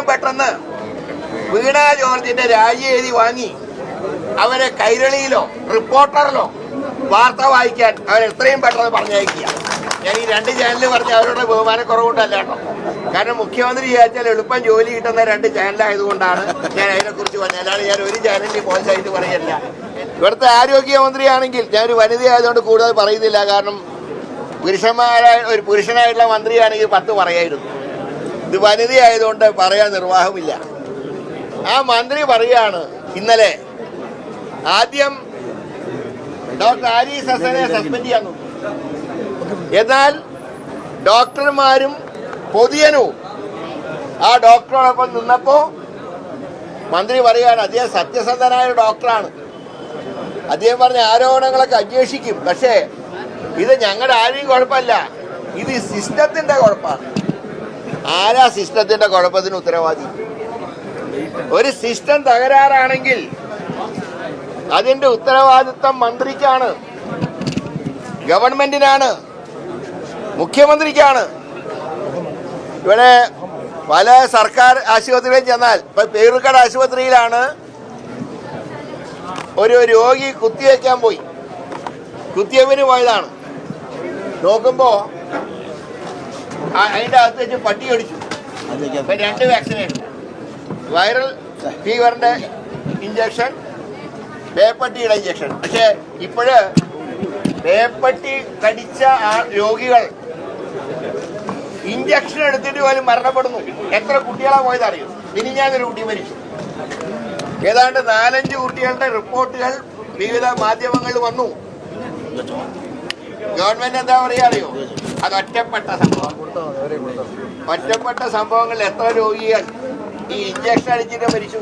വന്ന് വീണ ജോർജിന്റെ രാജി എഴുതി വാങ്ങി അവരെ കൈരളിയിലോ റിപ്പോർട്ടറിലോ വാർത്ത വായിക്കാൻ അവർ എത്രയും പെട്ടെന്ന് പറഞ്ഞയക്കുക. ഞാൻ ഈ രണ്ട് ചാനൽ പറഞ്ഞ അവരുടെ ബഹുമാനക്കുറവുകൊണ്ടല്ല കേട്ടോ. കാരണം മുഖ്യമന്ത്രി വിചാരിച്ചാൽ എളുപ്പം ജോലി കിട്ടുന്ന രണ്ട് ചാനലായതുകൊണ്ടാണ് ഞാൻ അതിനെക്കുറിച്ച് പറഞ്ഞത്. അല്ലാതെ ഞാൻ ഒരു ചാനലിൽ മോശമായിട്ട് പറയല്ല. ഇവിടുത്തെ ആരോഗ്യമന്ത്രിയാണെങ്കിൽ ഞാനൊരു വനിതയായതുകൊണ്ട് കൂടുതൽ പറയുന്നില്ല. കാരണം പുരുഷന്മാരായ ഒരു പുരുഷനായിട്ടുള്ള മന്ത്രിയാണെങ്കിൽ പത്ത് പറയായിരുന്നു. ഇത് വനിതയായതുകൊണ്ട് പറയാൻ നിർവാഹമില്ല. ആ മന്ത്രി പറയാണ് ഇന്നലെ ആദ്യം ഡോക്ടർ ആരീസ് ഹസനെ സസ്പെൻഡ് ചെയ്യാൻ എന്നാൽ ഡോക്ടർമാരും പൊതുജനവും ആ ഡോക്ടറോടൊപ്പം നിന്നപ്പോ മന്ത്രി പറയാണ് അദ്ദേഹം സത്യസന്ധനായ ഡോക്ടറാണ്. അദ്ദേഹം പറഞ്ഞ ആരോപണങ്ങളൊക്കെ അന്വേഷിക്കും. പക്ഷേ ഇത് ഞങ്ങളുടെ ആരെയും കുഴപ്പമല്ല. ഇത് സിസ്റ്റത്തിന്റെ കുഴപ്പമാണ്. ആരാ സിസ്റ്റത്തിന്റെ കുഴപ്പത്തിന് ഉത്തരവാദി? ഒരു സിസ്റ്റം തകരാറാണെങ്കിൽ അതിന്റെ ഉത്തരവാദിത്തം മന്ത്രിക്കാണ് ഗവൺമെന്റിനാണ് മുഖ്യമന്ത്രിക്കാണ്. ഇവിടെ പല സർക്കാർ ആശുപത്രികളിൽ ചെന്നാൽ ഇപ്പൊ പേരുക്കട ആശുപത്രിയിലാണ് ഒരു രോഗി കുത്തിവെക്കാൻ പോയി. കുത്തിയവന് പോയതാണ്. നോക്കുമ്പോ അതിന്റെ അകത്ത് വെച്ച് പട്ടി ഇപ്പൊ രണ്ട് വാക്സിനേഷൻ വൈറൽ ഫീവറിന്റെ ഇഞ്ചക്ഷൻ പേപ്പട്ടിയുടെ ഇഞ്ചക്ഷൻ പക്ഷേ ഇപ്പോഴ് പേപ്പട്ടി കടിച്ച ആ രോഗികൾ ഇഞ്ചക്ഷൻ എടുത്തിട്ട് പോലും മരണപ്പെടുന്നു. എത്ര കുട്ടികളാ പോയത് അറിയും ഇനി ഞാനൊരു കുട്ടി മരിച്ചു. ഏതാണ്ട് നാലഞ്ച് കുട്ടികളുടെ റിപ്പോർട്ടുകൾ വിവിധ മാധ്യമങ്ങളിൽ വന്നു. ഗവൺമെന്റ് എന്താ പറയാ അറിയോ? അത് ഒറ്റപ്പെട്ട സംഭവം. ഒറ്റപ്പെട്ട സംഭവങ്ങൾ എത്ര രോഗികൾ ഈ ഇഞ്ചക്ഷൻ അടിച്ചിട്ട് മരിച്ചു.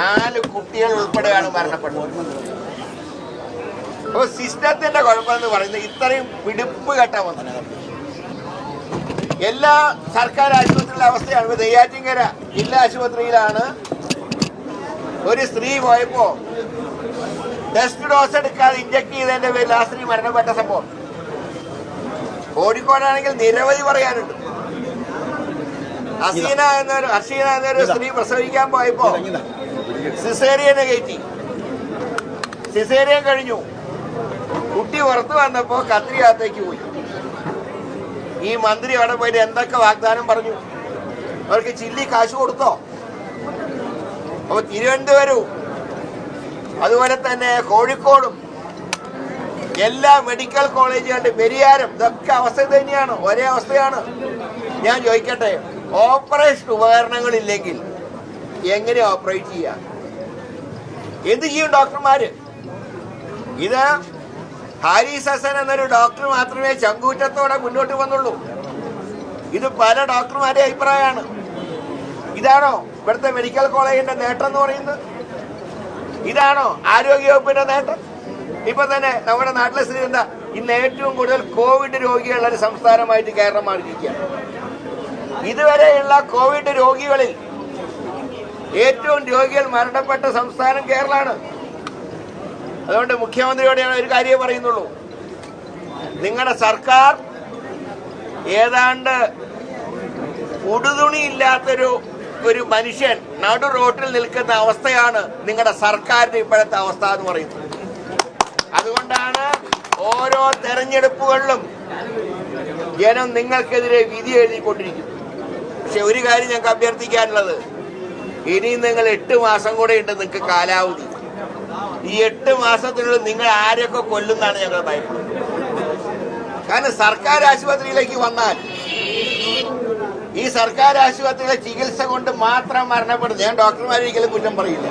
നാല് കുട്ടികൾ ഉൾപ്പെടെയാണ് മരണപ്പെട്ടത്. അപ്പൊ സിസ്റ്റത്തിന്റെ കുഴപ്പമെന്ന് പറയുന്നത് ഇത്രയും പിടിപ്പ് കെട്ട വന്നത് എല്ലാ സർക്കാർ ആശുപത്രിയിലെ അവസ്ഥയാണ്. ഇപ്പൊ നെയ്യാറ്റിങ്കര ജില്ലാ ആശുപത്രിയിലാണ് ഒരു സ്ത്രീ പോയപ്പോ ടെസ്റ്റ് ഡോസ് എടുക്കാതെ ഇഞ്ചക്ട് ചെയ്തതിന്റെ പേരിൽ ആ സ്ത്രീ മരണപ്പെട്ട സംഭവം. കോഴിക്കോടാണെങ്കിൽ നിരവധി പറയാനുണ്ട്. അസീന എന്നൊരു അസീന എന്നൊരു സ്ത്രീ പ്രസവിക്കാൻ പോയപ്പോ സിസേറിയനെ കയറ്റി. സിസേറിയൻ കഴിഞ്ഞു. കുട്ടി പുറത്തു വന്നപ്പോ കത്രികത്തേക്ക് പോയി. ഈ മന്ത്രി അവിടെ പോയിട്ട് എന്തൊക്കെ വാഗ്ദാനം പറഞ്ഞു? അവർക്ക് ചില്ലി കാശ് കൊടുത്തോ? അപ്പൊ തിരുവനന്തപുരവും അതുപോലെ തന്നെ കോഴിക്കോടും എല്ലാ മെഡിക്കൽ കോളേജുകളുടെ പെരിയാരം ഇതൊക്കെ അവസ്ഥ തന്നെയാണ്. ഒരേ അവസ്ഥയാണ്. ഞാൻ ചോദിക്കട്ടെ ഓപ്പറേഷൻ ഉപകരണങ്ങളില്ലെങ്കിൽ എങ്ങനെ ഓപ്പറേറ്റ് ചെയ്യാം? എന്ത് ചെയ്യും ഡോക്ടർമാര് ഇത് ഹാരിസ് ഹസൻ എന്നൊരു ഡോക്ടർ മാത്രമേ ചങ്കൂറ്റത്തോടെ മുന്നോട്ട് വന്നുള്ളൂ. ഇത് പല ഡോക്ടർമാരുടെ അഭിപ്രായമാണ്. ഇതാണോ ഇവിടുത്തെ മെഡിക്കൽ കോളേജിന്റെ നേട്ടം എന്ന് പറയുന്നത്? ഇതാണോ ആരോഗ്യവകുപ്പിന്റെ നേട്ടം? ഇപ്പൊ തന്നെ നമ്മുടെ നാട്ടിലെ സ്ഥിതി എന്താ? ഇന്ന് ഏറ്റവും കൂടുതൽ കോവിഡ് രോഗികളുള്ള ഒരു സംസ്ഥാനമായിട്ട് കേരളം മാറിയിരിക്കുകയാണ്. ഇതുവരെയുള്ള കോവിഡ് രോഗികളിൽ ഏറ്റവും രോഗികൾ മരണപ്പെട്ട സംസ്ഥാനം കേരളമാണ്. അതുകൊണ്ട് മുഖ്യമന്ത്രിയോട് ഒരു കാര്യം പറയുന്നുള്ളൂ. നിങ്ങളുടെ സർക്കാർ ഏതാണ്ട് ഉടുതുണിയില്ലാത്തൊരു ഒരു മനുഷ്യൻ നടു റോട്ടിൽ നിൽക്കുന്ന അവസ്ഥയാണ് നിങ്ങളുടെ സർക്കാരിന്റെ ഇപ്പോഴത്തെ അവസ്ഥ എന്ന് പറയുന്നത്. അതുകൊണ്ടാണ് ഓരോ തെരഞ്ഞെടുപ്പുകളിലും ജനം നിങ്ങൾക്കെതിരെ വിധി എഴുതിക്കൊണ്ടിരിക്കുന്നു പക്ഷെ ഒരു കാര്യം ഞങ്ങൾക്ക് അഭ്യർത്ഥിക്കാനുള്ളത് ഇനിയും നിങ്ങൾ എട്ട് മാസം കൂടെ ഉണ്ട് നിങ്ങൾക്ക് കാലാവധി. ഈ എട്ട് മാസത്തിനുള്ളിൽ നിങ്ങൾ ആരെയൊക്കെ കൊല്ലുന്നാണ് ഞങ്ങൾ ഭയപ്പെടുന്നത്. കാരണം സർക്കാർ ആശുപത്രിയിലേക്ക് വന്നാൽ ഈ സർക്കാർ ആശുപത്രിയിലെ ചികിത്സ കൊണ്ട് മാത്രം മരണപ്പെടുന്നു ഞാൻ ഡോക്ടർമാരെ ഡോക്ടർമാരൊരിക്കലും കുറ്റം പറയില്ല.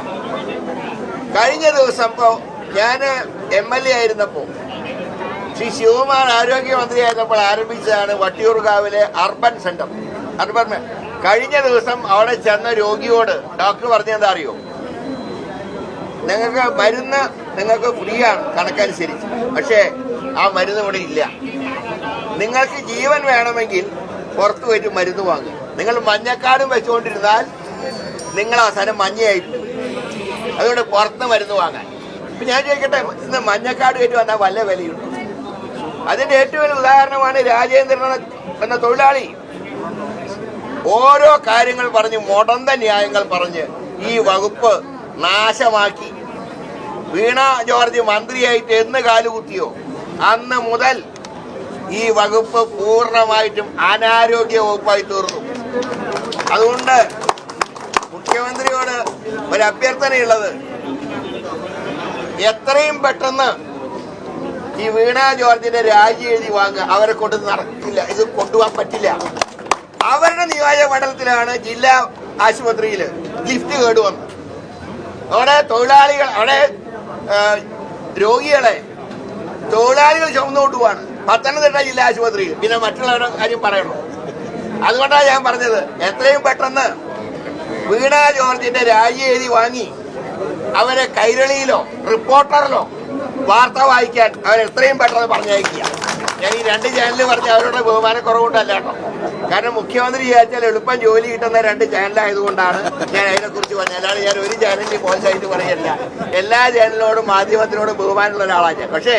കഴിഞ്ഞ ദിവസം ഇപ്പോ ഞാൻ എം എൽ എ ആയിരുന്നപ്പോ. ശ്രീ ശിവകുമാർ ആരോഗ്യമന്ത്രി ആയിരുന്നപ്പോൾ ആരംഭിച്ചതാണ് വട്ടിയൂർകാവിലെ അർബൻ സെന്റർ. അർബൻ കഴിഞ്ഞ ദിവസം അവിടെ ചെന്ന രോഗിയോട് ഡോക്ടർ പറഞ്ഞെന്താ അറിയോ നിങ്ങൾക്ക് മരുന്ന് നിങ്ങൾക്ക് ഫ്രീ ആണ് കണക്കനുസരിച്ച്. പക്ഷേ ആ മരുന്ന് ഇവിടെ ഇല്ല. നിങ്ങൾക്ക് ജീവൻ വേണമെങ്കിൽ പുറത്തു പോയിട്ട് മരുന്ന് വാങ്ങുക. നിങ്ങൾ മഞ്ഞക്കാടും വെച്ചുകൊണ്ടിരുന്നാൽ നിങ്ങൾ അവസാനം പോകും. അതുകൊണ്ട് പുറത്ത് മരുന്ന് വാങ്ങാൻ. ഇപ്പൊ ഞാൻ ചോദിക്കട്ടെ ഇന്ന് മഞ്ഞക്കാട് കയറ്റി വന്നാൽ വല്ല വിലയുണ്ട്? അതിന്റെ ഏറ്റവും വലിയ ഉദാഹരണമാണ് രാജേന്ദ്രൻ എന്ന- തൊഴിലാളി. ഓരോ കാര്യങ്ങൾ പറഞ്ഞ് മുടന്ത ന്യായങ്ങൾ പറഞ്ഞ് ഈ വകുപ്പ് നാശമാക്കി. വീണ ജോർജ് മന്ത്രിയായിട്ട് എന്ന് കാലുകുത്തിയോ അന്ന് മുതൽ ഈ വകുപ്പ് പൂർണമായിട്ടും അനാരോഗ്യ വകുപ്പായി തീർന്നു. അതുകൊണ്ട് മുഖ്യമന്ത്രിയോട് ഒരു അഭ്യർത്ഥനയുള്ളത് എത്രയും പെട്ടെന്ന് ഈ വീണ ജോർജിന്റെ രാജി എഴുതി വാങ്ങുക. അവരെ കൊണ്ട് നടക്കില്ല. ഇത് കൊണ്ടുപോകാൻ പറ്റില്ല. അവരുടെ നിയോജക മണ്ഡലത്തിലാണ് ജില്ലാ ആശുപത്രിയിൽ ലിഫ്റ്റ് കേടുവന്നത് അവിടെ തൊഴിലാളികൾ അവിടെ രോഗികളെ തൊഴിലാളികൾ ചുമന്നുകൊണ്ട് പോവാണ് പത്തനംതിട്ട ജില്ലാ ആശുപത്രിയിൽ. പിന്നെ മറ്റുള്ളവരുടെ കാര്യം പറയണോ? അതുകൊണ്ടാണ് ഞാൻ പറഞ്ഞത് എത്രയും പെട്ടെന്ന് വീണ ജോർജിന്റെ രാജി എഴുതി വാങ്ങി. അവരെ കൈരളിയിലോ റിപ്പോർട്ടറിലോ വാർത്ത വായിക്കാൻ അവർ എത്രയും പെട്ടെന്ന് പറഞ്ഞയക്കുക. ഞാൻ ഈ രണ്ട് ചാനലിൽ പറഞ്ഞ അവരുടെ ബഹുമാനക്കുറവുകൊണ്ടല്ല കേട്ടോ. കാരണം മുഖ്യമന്ത്രി വിചാരിച്ചാൽ എളുപ്പം ജോലി കിട്ടുന്ന രണ്ട് ചാനലായതുകൊണ്ടാണ് ഞാൻ അതിനെക്കുറിച്ച് പറഞ്ഞത്. അല്ലാതെ ഞാൻ ഒരു ചാനലിൽ മോശമായിട്ട് പറയല്ല. എല്ലാ ചാനലിനോടും മാധ്യമത്തിനോടും ബഹുമാനമുള്ള ഒരാളാണ് ഞാൻ. പക്ഷേ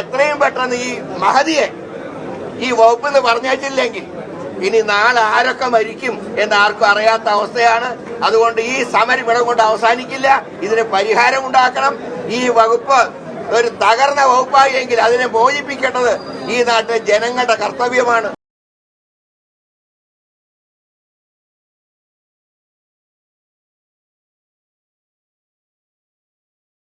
എത്രയും പെട്ടെന്ന് ഈ മഹതിയെ ഈ വകുപ്പ് എന്ന് പറഞ്ഞിട്ടില്ലെങ്കിൽ ഇനി നാളെ ആരൊക്കെ മരിക്കും എന്ന് ആർക്കും അറിയാത്ത അവസ്ഥയാണ്. അതുകൊണ്ട് ഈ സമരം ഇവിടെ കൊണ്ട് അവസാനിക്കില്ല. ഇതിന് പരിഹാരം ഉണ്ടാക്കണം. ഈ വകുപ്പ് ഒരു തകർന്ന വകുപ്പായി എങ്കിൽ അതിനെ മോചിപ്പിക്കേണ്ടത് ഈ നാട്ടിലെ ജനങ്ങളുടെ കർത്തവ്യമാണ്.